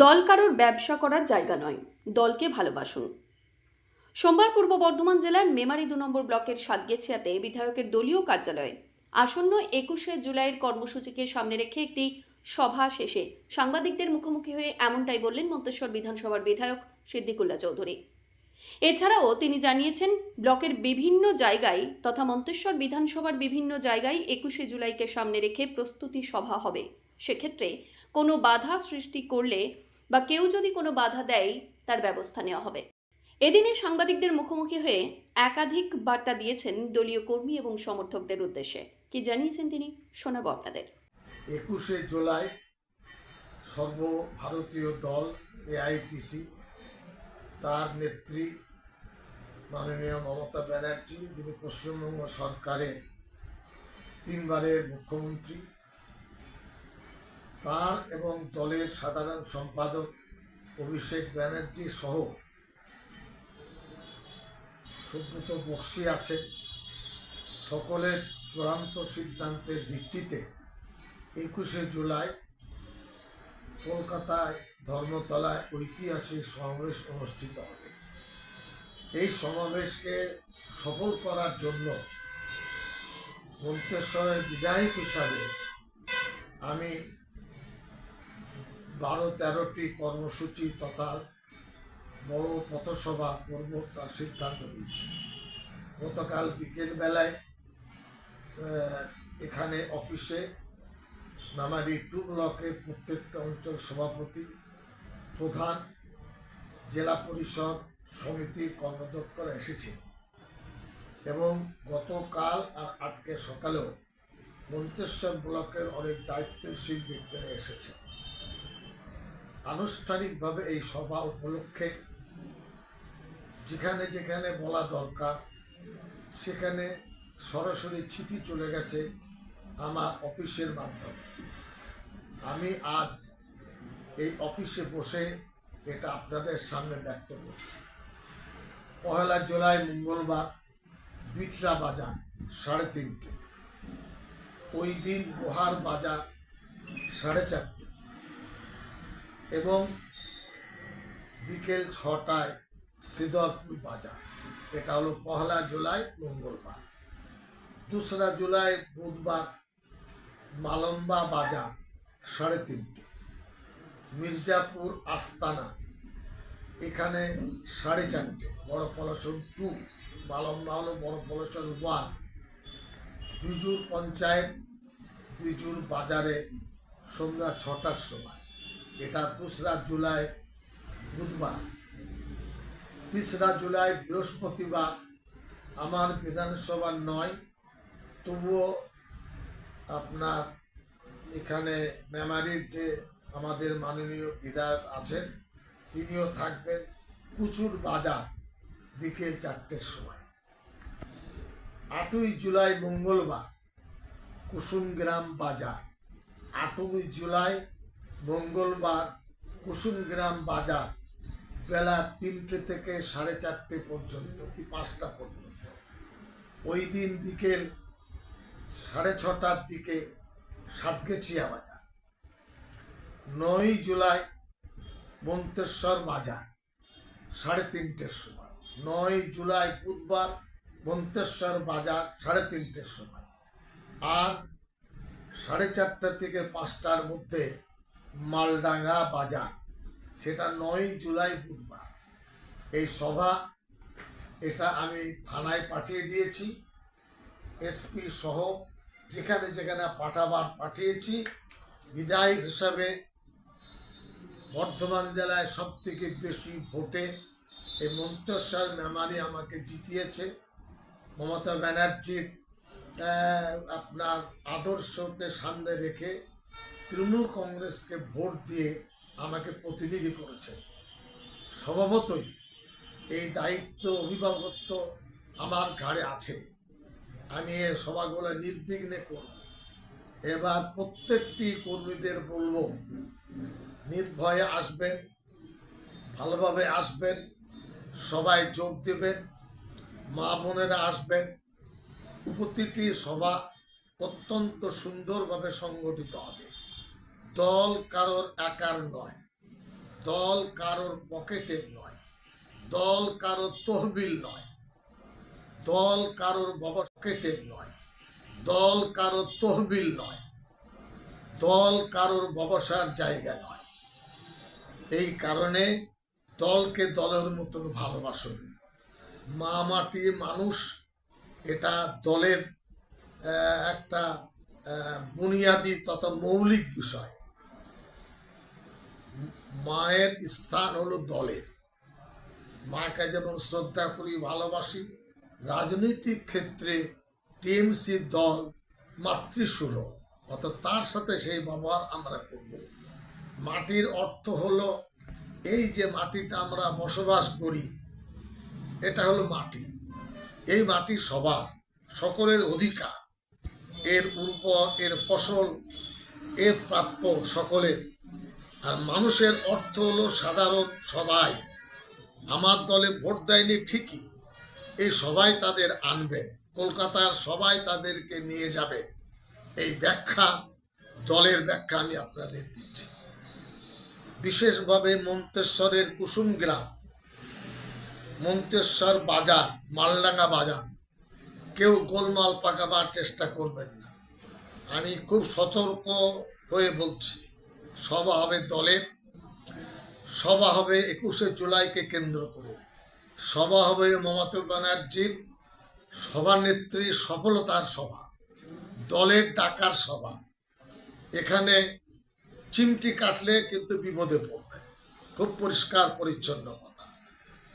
দল কারোর ব্যবসা করার জায়গা নয়, দলকে ভালোবাসুন। সোমবার পূর্ব বর্ধমান জেলার মেমারি দু নম্বর ব্লকের সাতগেছিয়াতে বিধায়কের দলীয় কার্যালয়ে আসন্ন একুশে জুলাইয়ের কর্মসূচিকে সামনে রেখে একটি সভা শেষে সাংবাদিকদের মুখোমুখি হয়ে এমনটাই বললেন মন্তেশ্বর বিধানসভার বিধায়ক সিদ্দিকুল্লা চৌধুরী। এছাড়াও তিনি জানিয়েছেন, ব্লকের বিভিন্ন জায়গায় তথা মন্তেশ্বর বিধানসভার বিভিন্ন জায়গায় একুশে জুলাইকে সামনে রেখে প্রস্তুতি সভা হবে। সেক্ষেত্রে কোনো বাধা সৃষ্টি করলে বা কেউ যদি কোনো বাধা দেয়, তার ব্যবস্থা নেওয়া হবে। এদিনে সাংবাদিকদের মুখোমুখি হয়ে একাধিক বার্তা দিয়েছেন দলীয় কর্মী এবং সমর্থকদের উদ্দেশ্যে। কি জানিয়েছেন তিনি? শোনাবো আপনাদের। একুশে জুলাই সর্বভারতীয় দল এআইটিসি তার নেত্রী মাননীয় মমতা ব্যানার্জি, যিনি পশ্চিমবঙ্গ সরকারের তিনবারের মুখ্যমন্ত্রী তার এবং দলের সাধারণ সম্পাদক অভিষেক ব্যানার্জি সহ সুব্রত বক্সি আছে সকলের চূড়ান্ত সিদ্ধান্তের ভিত্তিতে একুশে জুলাই কলকাতায় ধর্মতলায় ঐতিহাসিক সমাবেশ অনুষ্ঠিত হবে। এই সমাবেশকে সফল করার জন্য মন্তেশ্বরের বিধায়ক হিসাবে আমি বারো তেরোটি কর্মসূচি তথা বড় পথসভা করব তার সিদ্ধান্ত নিয়েছি। গতকাল বিকেলবেলায় এখানে অফিসে নামারি টু ব্লকের প্রত্যেকটা অঞ্চল সভাপতি, প্রধান, জেলা পরিষদ সমিতির কর্মদক্ষরা এসেছে এবং গতকাল আর আজকে সকালেও মন্তেশ্বর ব্লকের অনেক দায়িত্বশীল ব্যক্তিরা এসেছে আনুষ্ঠানিকভাবে এই সভা উপলক্ষে যেখানে যেখানে বলা দরকার, সেখানে সরাসরি চিঠি চলে গেছে আমার অফিসের মাধ্যমে। আমি আজ এই অফিসে বসে এটা আপনাদের সামনে ব্যক্ত করছি। পহেলা জুলাই মঙ্গলবার, বিটরা বাজার, সাড়ে তিনটে। ওই দিন লোহার বাজার, সাড়ে চারটে। এবং বিকেল ছটায় সিদরপুর বাজার। এটা হলো পহলা জুলাই, মঙ্গলবার। দোসরা জুলাই, বুধবার, মালম্বা বাজার, সাড়ে তিনটে। মির্জাপুর আস্তানা, এখানে সাড়ে চারটে। বড় পলাশন টু, মালম্বা হলো বড় পলাশন ওয়ান। বিজুর পঞ্চায়েত বিজুর বাজারে সন্ধ্যা ছটার সময়। এটা দোসরা জুলাই বুধবার। তিসরা জুলাই বৃহস্পতিবার, আমার বিধানসভা নয়, তবুও আপনার এখানে মেমারির যে আমাদের মাননীয় বিধায়ক আছেন, তিনিও থাকবেন প্রচুর বাজার বিকেল চারটের সময়। আটই জুলাই মঙ্গলবার কুসুমগ্রাম বাজার। আটই জুলাই মঙ্গলবার কুসুমগ্রাম বাজার, বেলা তিনটে থেকে সাড়ে চারটে পর্যন্ত, কি পাঁচটা পর্যন্ত। ওই দিন বিকেল সাড়ে ছটার দিকে সাতগেছিয়া বাজার, নয় জুলাই মন্তেশ্বর বাজার, সাড়ে তিনটের সময়। নয় জুলাই বুধবার মন্তেশ্বর বাজার, সাড়ে তিনটের সময়। আর সাড়ে চারটা থেকে পাঁচটার মধ্যে মালডাঙ্গা বাজার। সেটা নয় জুলাই বুধবার। এই সভা এটা আমি থানায় পাঠিয়ে দিয়েছি। এসপি সহ যেখানে যেখানে পাঠাবার পাঠিয়েছি। বিধায়ক হিসাবে বর্ধমান জেলায় সব থেকে বেশি ভোটে এই মন্তেশ্বর মেমারি আমাকে জিতিয়েছে। মমতা ব্যানার্জির আপনার আদর্শকে সামনে রেখে তৃণমূল কংগ্রেসকে ভোট দিয়ে আমাকে প্রতিনিধি করেছে স্বভাবতই এই দায়িত্ব অভিভাবকত্ব আমার ঘাড়ে আছে। আমি এই সভাগুলো নির্বিঘ্নে করব। এবার প্রত্যেকটি কর্মীদের বলব, নির্ভয়ে আসবেন, ভালোভাবে আসবেন, সবাই যোগ দেবেন, মা বোনেরা আসবেন। প্রতিটি সভা অত্যন্ত সুন্দরভাবে সংগঠিত হবে। দল কারোর একার নয়, দল কারোর পকেটের নয়, দল কারোর তহবিল নয়, দল কারোর বাবা পকেটের নয়, দল কারোর তহবিল নয়, দল কারোর ব্যবসার জায়গা নয়। এই কারণে দলকে দলের মতন ভালোবাসুন। মা মাটি মানুষ, এটা দলের একটা বুনিয়াদি তথা মৌলিক বিষয়। মায়ের স্থান হলো দলের মাকে যেমন শ্রদ্ধা করি, ভালোবাসি, রাজনৈতিক ক্ষেত্রে টিএমসি দল মাতৃসুলভ, অর্থাৎ তার সাথে সেই ব্যবহার আমরা করব। মাটির অর্থ হলো এই যে মাটিতে আমরা বসবাস করি, এটা হলো মাটি। এই মাটি সবার, সকলের অধিকার। এর উর্বর এর ফসল, এর প্রাপ্য সকলের। আর মানুষের অর্থ হলো সাধারণ সবাই। আমার দলে ভোট দেয়নি ঠিকই। এই সবাই তাদের আনবে। কলকাতার সবাই তাদেরকে নিয়ে যাবে। এই ব্যাখ্যা, দলের ব্যাখ্যা আমি আপনাদের দিচ্ছি। বিশেষভাবে মন্তেশ্বরের কুসুম গ্রাম, মন্তেশ্বর বাজার, মালডাঙ্গা বাজার। কেউ গোলমাল পাকাবার চেষ্টা করবেন না। আমি খুব সতর্ক হয়ে বলছি। সভা হবে দলের সভা হবে একুশে জুলাইকে কেন্দ্র করে। সভা হবে মমতা ব্যানার্জির সভানেত্রী সফলতার সভা দলের ডাকার সভা। এখানে চিমটি কাটলে কিন্তু বিপদে পড়বে। খুব পরিষ্কার, পরিচ্ছন্ন কথা।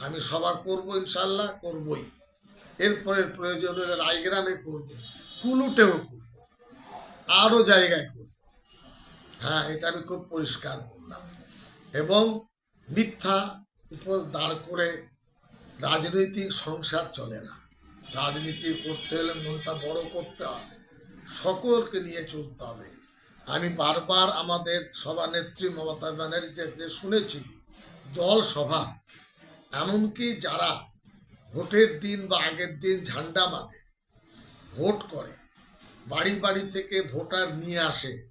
আমি সভা করব ইনশাল্লাহ করবই। এরপরে প্রয়োজন হলে রায়গ্রামে করব, কুলুটেও করব। আরও জায়গায় করব। হ্যাঁ এটা আমি খুব পরিষ্কার করলাম এবং মিথ্যা উপর দাঁড় করে রাজনৈতিক সংসার চলে না। রাজনীতি করতে হলে মনটা বড় করতে হবে। সকলকে নিয়ে চলতে হবে। আমি বারবার আমাদের সভানেত্রী মমতা ব্যানার্জিকে শুনেছি, দল সভা। এমনকি যারা ভোটের দিন বা আগের দিন ঝান্ডা মানে ভোট করে, বাড়ি বাড়ি থেকে ভোটার নিয়ে আসে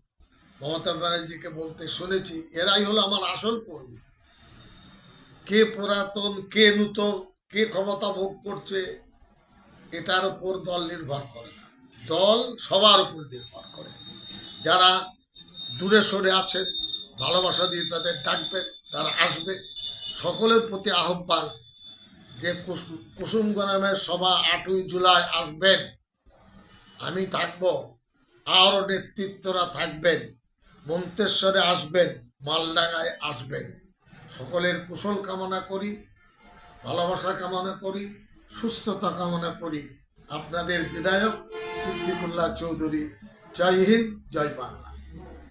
মমতা ব্যানার্জিকে বলতে শুনেছি, এরাই হলো আমার আসল কর্মী। কে পুরাতন, কে নূতন, কে ক্ষমতা ভোগ করছে, এটার উপর দল নির্ভর করে না। দল সবার উপর নির্ভর করে। যারা দূরে সরে আছেন, ভালোবাসা দিয়ে তাদের ডাকবেন, তারা আসবে। সকলের প্রতি আহ্বান যে কুসুম গ্রামের সভা আটই জুলাই আসবেন। আমি থাকব, আরও নেতৃত্বরা থাকবেন। মন্তেশ্বরে আসবেন, মালডাঙ্গায় আসবেন। সকলের কুশল কামনা করি, ভালোবাসা কামনা করি, সুস্থতা কামনা করি। আপনাদের বিধায়ক সিদ্দিকুল্লাহ চৌধুরী। জয় হিন্দ, জয় বাংলা।